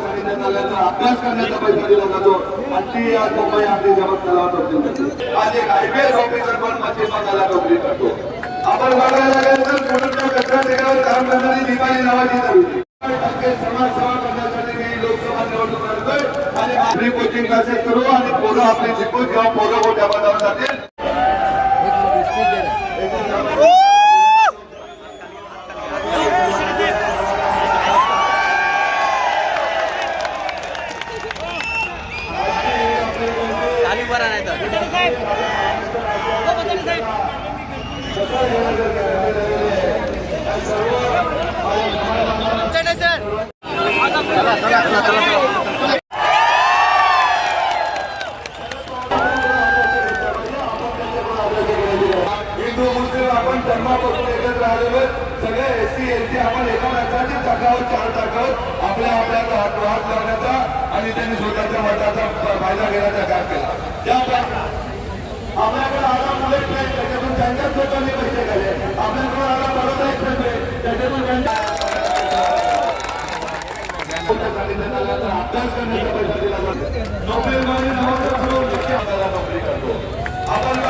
अभ्यास करण्याचा पैसा दिला जातो. आणि ती आज मुंबई आमची जबाब तलावात नोकरी करते आज एक आय पी एस ऑफिसर पण पश्चिम बंगालला नोकरी करतो. आपण बघायला गेलं तर पुण्याच्या कचरा ढिगावर काम करणारी दीपाली नावाची तरुण टक्के समाज सेवा करण्यासाठी मी लोकसभा निवडणूक लढतोय. आणि फ्री कोचिंग क्लासेस करू आणि पोरं आपली शिकू जेव्हा पोरं मोठ्या पदावर जातील चालू बरा नाही तर हिंदू मुस्लिम आपण जन्मापासून एकत्र आलेलो सगळे एस सी एस टी आपण एका माणसाच्या चाकावर चार चाकावर आपल्या आपल्या हात हात लावण्याचा आणि त्यांनी स्वतःच्या मताचा फायदा घेण्याचा काम केला. त्या आपल्याकडे आला बुलेट ट्रेन त्याच्यातून त्यांच्याच लोकांनी पैसे काढले. आपल्याकडे आला बरोबर एक्सप्रेस त्याच्यातून त्यांच्या अभ्यास करण्याचा पैसा दिला जातो. करून नक्की आपल्याला नोकरी करतो. आपण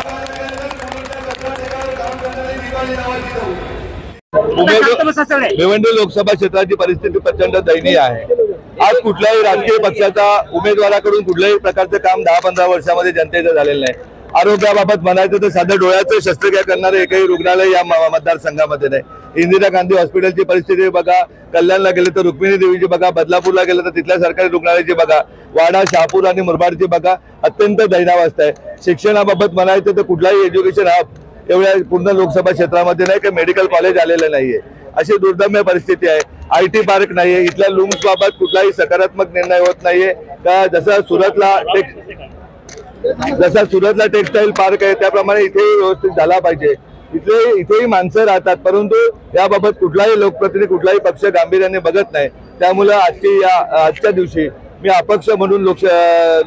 भिवंडी लोकसभा क्षेत्राची परिस्थिती प्रचंड दयनीय आहे. आज कुठल्याही राजकीय पक्षाचा उमेदवाराकडून कुठल्याही प्रकारचं काम दहा पंधरा वर्षामध्ये जनतेचं झालेलं नाही. आरोग्याबाबत म्हणायचं तर साधं डोळ्याचं शस्त्रक्रिया करणारे एकही रुग्णालय या मतदारसंघामध्ये नाही. इंदिरा गांधी हॉस्पिटलची परिस्थिती बघा कल्याणला गेले तर रुक्मिणी देवीची बघा बदलापूरला गेलं तर तिथल्या सरकारी रुग्णालयाची बघा वाडा शहापूर आणि मुरबाडची बघा अत्यंत दैनावस्था आहे. शिक्षणाबाबत म्हणायचं तर कुठलाही एज्युकेशन हब एवढ्या पूर्ण लोकसभा क्षेत्रामध्ये नाही की मेडिकल कॉलेज आलेलं नाहीये. अशी दुर्दम्य परिस्थिती आहे. आय टी पार्क नाहीये. इथल्या लुम्स बाबत कुठलाही सकारात्मक निर्णय होत नाहीये. का जसं सुरतला जसा सुरतला टेक्सटाईल पार्क आहे त्याप्रमाणे इथेही व्यवस्थित झाला पाहिजे. इथे इथेही माणसं राहतात परंतु याबाबत कुठलाही लोकप्रतिनिधी कुठलाही पक्ष गांभीर्याने बघत नाही. त्यामुळे आजची या आजच्या दिवशी मी अपक्ष म्हणून लोकस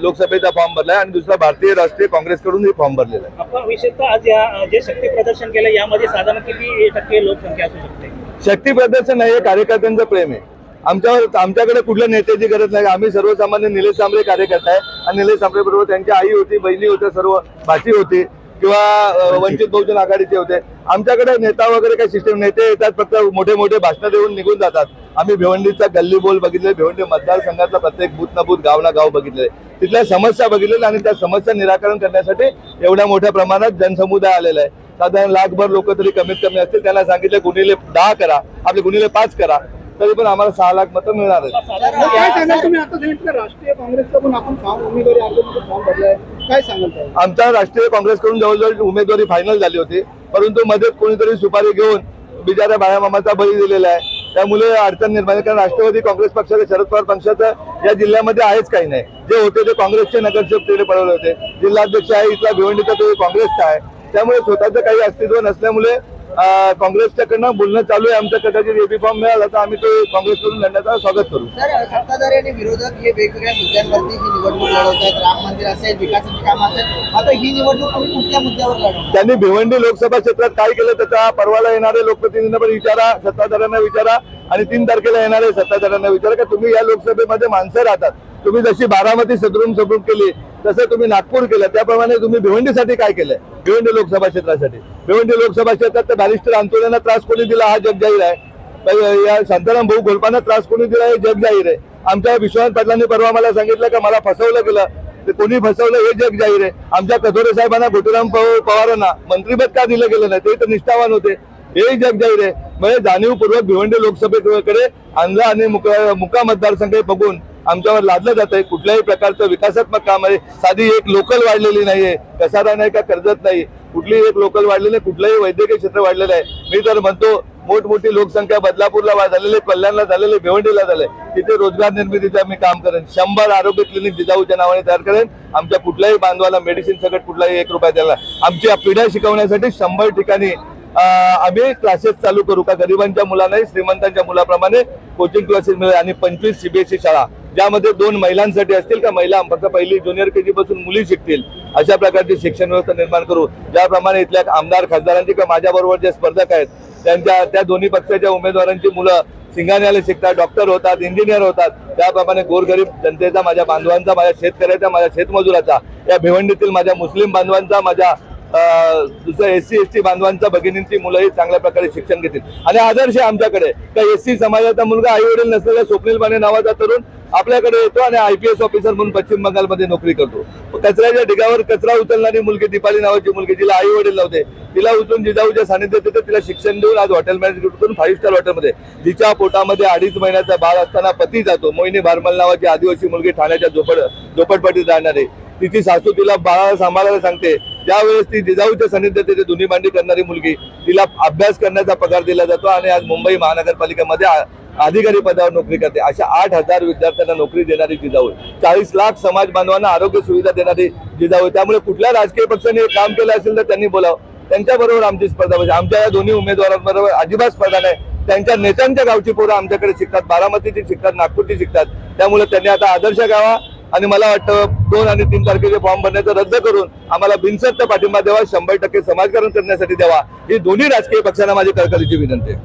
लोकसभेचा फॉर्म भरलाय आणि दुसरा भारतीय राष्ट्रीय काँग्रेसकडून फॉर्म भरलेला आहे. आपण विशेषतः आज या जे शक्ती प्रदर्शन केलं यामध्ये साधारण किती टक्के लोकसंख्या असू शकते? शक्ती प्रदर्शन हे कार्यकर्त्यांचं प्रेम आहे. आमच्यावर आमच्याकडे कुठल्या नेत्याची गरज नाही. आम्ही सर्वसामान्य निलेश सांबरे कार्यकर्ता आहे. आणि निलेश सांबरे बरोबर त्यांची आई होती बहिणी होत्या सर्व भाची होती किंवा वंचित. बहुजन आघाडीचे होते. आमच्याकडे नेता वगैरे काही सिस्टम नेते येतात फक्त मोठे मोठे भाषणं देऊन निघून जातात. आम्ही भिवंडीचा गल्ली बोल बघितले भिवंडी मतदारसंघातला प्रत्येक बूथ ना बूथ गाव ना गाव बघितले. तिथल्या समस्या बघितलेल्या आणि त्या समस्या निराकरण करण्यासाठी एवढ्या मोठ्या प्रमाणात जनसमुदाय आलेला आहे. साधारण लाखभर लोक तरी कमीत कमी असतील. त्यांना सांगितले गुन्हेले दहा करा. आपले गुन्हेले पाच करा. तरी पण आम्हाला सहा लाख मतं मिळणार काय सांगाल तुम्ही? आता सांगितलं राष्ट्रीय काँग्रेसचा पण आपण फॉर्म उमेदवारी अर्ज फॉर्म भरलाय. काय सांगाल? आमच्या राष्ट्रीय काँग्रेसकडून जवळजवळ उमेदवारी फायनल झाली होती. परंतु मध्ये कोणीतरी सुपारी घेऊन बिचाऱ्या बाळामामाचा बळी दिलेला आहे. त्यामुळे अडचण निर्माण आहे. कारण राष्ट्रवादी काँग्रेस पक्षाचं शरद पवार पक्षाचं या जिल्ह्यामध्ये आहेच काही नाही. जे होते ते काँग्रेसचे नगरसेवक तिकडे पडवले होते. जिल्हाध्यक्ष आहे इथला भिवंडीचा तो काँग्रेसचा आहे. त्यामुळे स्वतःचं काही अस्तित्व नसल्यामुळे काँग्रेसच्याकडनं बोलणं चालू आहे. आमचं कदाचित एबी फॉर्म मिळाला तर आम्ही तो काँग्रेसकडून लढण्याचं स्वागत करू. सर सत्ताधारी आणि विरोधक हे वेगवेगळ्या मुद्द्यांवरती ही निवडणूक लढवत आहेत राम मंदिर असेल विकासाची कामं असेल. आता ही निवडणूक तुम्ही कुठल्या मुद्द्यावर लढवणार? त्यांनी भिवंडी लोकसभा क्षेत्रात काय केलं त्याचा परवाला येणारे लोकप्रतिनिधींना पण विचारा सत्ताधाऱ्यांना विचारा आणि तीन तारखेला येणारे सत्ताधाऱ्यांना विचारा की तुम्ही या लोकसभेमध्ये माणसं राहतात. तुम्ही जशी बारामती सदरून सदरून केली तसं तुम्ही नागपूर केलं त्याप्रमाणे तुम्ही भिवंडीसाठी काय केलंय? भिवंडी लोकसभा क्षेत्रासाठी. भिवंडी लोकसभा क्षेत्रात तर बॅरिस्टर आंदोलनाला त्रास कोणी दिला हा जग जाहीर आहे. या शांताराम भाऊ गोलपांना त्रास कोणी दिला हे जग जाहीर आहे. आमच्या विश्वनाथ पाटलांनी परवा मला सांगितलं का मला फसवलं गेलं. ते कोणी फसवलं हे जग जाहीर आहे. आमच्या कथोरे साहेबांना गोटूराम पवारांना मंत्रीपद का दिलं गेलं नाही ते तर निष्ठावान होते. हे जग जाहीर आहे. म्हणजे जाणीवपूर्वक भिवंडी लोकसभेकडे आंध्र आणि मुका मुका मतदारसंघ बघून आमच्यावर लादलं जात आहे कुठल्याही प्रकारचं विकासात्मक काम आहे साधी एक लोकल वाढलेली नाहीये. कसारा नाही का कर्जत नाही. कुठलीही एक लोकल वाढलेली नाही कुठलंही वैद्यकीय क्षेत्र वाढलेलं आहे. मी तर म्हणतो मोठमोठी लोकसंख्या बदलापूरला वा- झालेली कल्याणला झालेली भिवंडीला झाले तिथे रोजगार निर्मितीचं आम्ही काम करेन. शंभर आरोग्य क्लिनिक जिजाऊच्या नावाने तयार करेन. आमच्या कुठल्याही बांधवाला मेडिसिन सकट कुठलाही एक रुपया द्यायला आमच्या पिढ्या शिकवण्यासाठी शंभर ठिकाणी आम्ही क्लासेस चालू करू का? गरिबांच्या मुलांनाही श्रीमंतांच्या मुलाप्रमाणे कोचिंग क्लासेस मिळेल आणि पंचवीस सीबीएसई शाळा ज्यामध्ये दोन महिलांसाठी असतील का महिला फक्त पहिली ज्युनियर के जी पासून मुली शिकतील अशा प्रकारची शिक्षण व्यवस्था निर्माण करू. ज्याप्रमाणे इथल्या आमदार खासदारांची किंवा माझ्याबरोबर जे स्पर्धक आहेत त्यांच्या त्या दोन्ही पक्षाच्या उमेदवारांची मुलं सिंगाण्याला शिकतात डॉक्टर होतात इंजिनियर होतात. त्याप्रमाणे गोरगरीब जनतेचा माझ्या बांधवांचा माझ्या शेतकऱ्याचा माझ्या शेतमजुराचा या भिवंडीतील माझ्या मुस्लिम बांधवांचा माझ्या दुसरं एस सी एस टी बांधवांचा भगिनींची मुलंही चांगल्या प्रकारे शिक्षण घेतील. आणि आदर्श आहे आमच्याकडे. त्या एस सी समाजाचा मुलगा आई वडील नसलेला स्वप्नील माने नावाचा तरुण आपल्याकडे येतो आणि आय पी एस ऑफिसर म्हणून पश्चिम बंगालमध्ये नोकरी करतो. कचऱ्याच्या ढिगावर कचरा उचलणारी मुलगी दीपाली नावाची मुलगी जिला आई वडील नव्हते. तिला उचलून जिजाऊच्या सानिध्यात येते तिला शिक्षण देऊन आज हॉटेल मॅनेजमेंट करून फाईव्ह स्टार हॉटेलमध्ये तिच्या पोटामध्ये अडीच महिन्याचा बाळ असताना पती जातो. मोहिनी भारमल नावाची आदिवासी मुलगी ठाण्याच्या झोपड झोपडपट्टीत राहणारी. तिची सासू तिला बाळाला सांभाळायला सांगते. ज्यावेळेस ती जिजाऊच्या सानिध्यात येते धुनी मांडी करणारी मुलगी तिला अभ्यास करण्याचा पगार दिला जातो आणि आज मुंबई महानगरपालिकेमध्ये अधिकारी पदावर नोकरी करते. अशा आठ हजार विद्यार्थ्यांना नोकरी देणारी जिजाऊ चाळीस लाख समाज बांधवांना आरोग्य सुविधा देणारी जिजाऊ. त्यामुळे कुठल्या राजकीय पक्षाने हे काम केलं असेल तर त्यांनी बोलावं. त्यांच्याबरोबर आमची स्पर्धा पाहिजे आमच्या या दोन्ही उमेदवारांबरोबर अजिबात स्पर्धा नाही. त्यांच्या नेत्यांच्या गावची पोरं आमच्याकडे शिकतात बारामतीची शिकतात नागपूरची शिकतात. त्यामुळे त्यांनी आता आदर्श गावा आणि मला वाटतं दोन आणि तीन तारखेचे फॉर्म भरण्याचं रद्द करून आम्हाला बिनसत्त पाठिंबा द्यावा शंभर टक्के समाजकारण करण्यासाठी द्यावा. ही दोन्ही राजकीय पक्षांना माझी कळकळीची विनंती आहे.